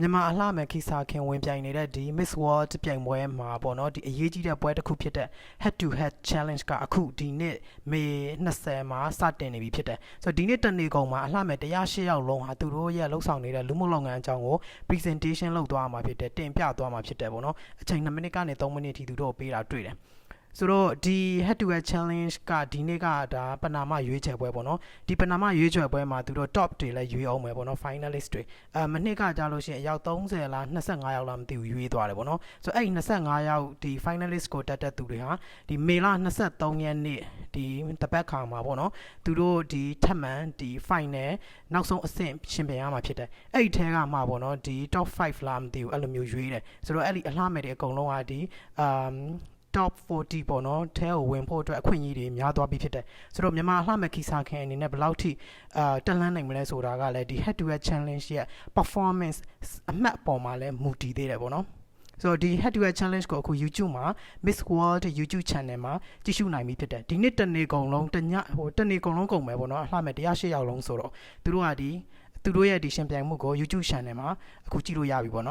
မြန်မာအလှမယ်ခိစာခင်ဝင်ပြိုင်နေတဲ့ဒီ Miss World ပြိုင်ပွဲမှာပေါ့နော်ဒီအရေးကြီးတဲ့ပွဲတစ်ခုဖြစ်တဲ့ head to head challenge ကအခုဒီနေ့မေ20မှာစတင်နေပြီဖြစ်တယ်ဆိုတော့ဒီနေ့တနေ့ကုန်မှာအလှမယ်108ယောက်လုံးဟာသူတို့ရဲ့လှုပ်ဆောင်နေတဲ့လူမှုလုပ်ငန်းအကြောင်းကို presentation လုပ်သွားမှာဖြစ်တယ်တင်ပြသွားမှာဖြစ်တယ်ပေါ့နော်အချိန်2မိနစ်ကနေ3မိနစ်ထိသူတို့ပေးတာတွေ့တယ် ဆိုတော့ဒီ head to head challenge ကဒီနေ့ကဒါပနာမရွေးချယ်ပွဲပေါ့နော်ဒီပနာမရွေးချယ်ပွဲမှာသူတို့ top တွေလည်းရွေးအောင်မယ်ပေါ့နော် finalist တွေအဲမနှစ်ကကြာလို့ရှိရင်အယောက်30လား25ယောက်လားမသိဘူးရွေးသွားတယ်ပေါ့နော်ဆိုတော့အဲ့ဒီ25ယောက်ဒီ finalist ကိုတက်တဲ့သူတွေဟာဒီမေလ23ရက်နေ့ဒီတပတ်ခါမှာပေါ့နော်သူတို့ဒီထပ်မံဒီ final နောက်ဆုံးအဆင့်ရှင်ပြိုင်ရမှာဖြစ်တယ်အဲ့ဒီထဲကမှပေါ့နော်ဒီ top 5လားမသိဘူးအဲ့လိုမျိုးရွေးတယ်ဆိုတော့အဲ့ဒီအလှမဲ့တွေအကုန်လုံးကဒီအမ် top 40ပေါ့နော်ထဲကိုဝင်ဖို့အတွက်အခွင့်အရေးတွေများသွားပြီဖြစ်တယ်ဆိုတော့မြန်မာအလှမဲ့ခီစာခင်အနေနဲ့ဘယ်လောက်ထိအာတက်လန်းနိုင်မလဲဆိုတာကလည်းဒီ head to head challenge ရဲ့ performance အမှတ်အပေါ်မှာလည်းမူတည်သေးတယ်ပေါ့နော်ဆိုတော့ဒီ head to head challenge ကိုအခု YouTube မှာ Miss World YouTube channel မှာကြည့်ရှုနိုင်ပြီဖြစ်တယ်ဒီနေ့တနေ့ကုန်လုံးတညဟိုတနေ့ကုန်လုံးကုန်မယ်ပေါ့နော်အလှမဲ့108ယောက်လုံးဆိုတော့သူတို့ကဒီသူတို့ရဲ့ဒီရှင်ပြိုင်မှုကို YouTube channel မှာအခုကြည့်လို့ရပြီပေါ့နော်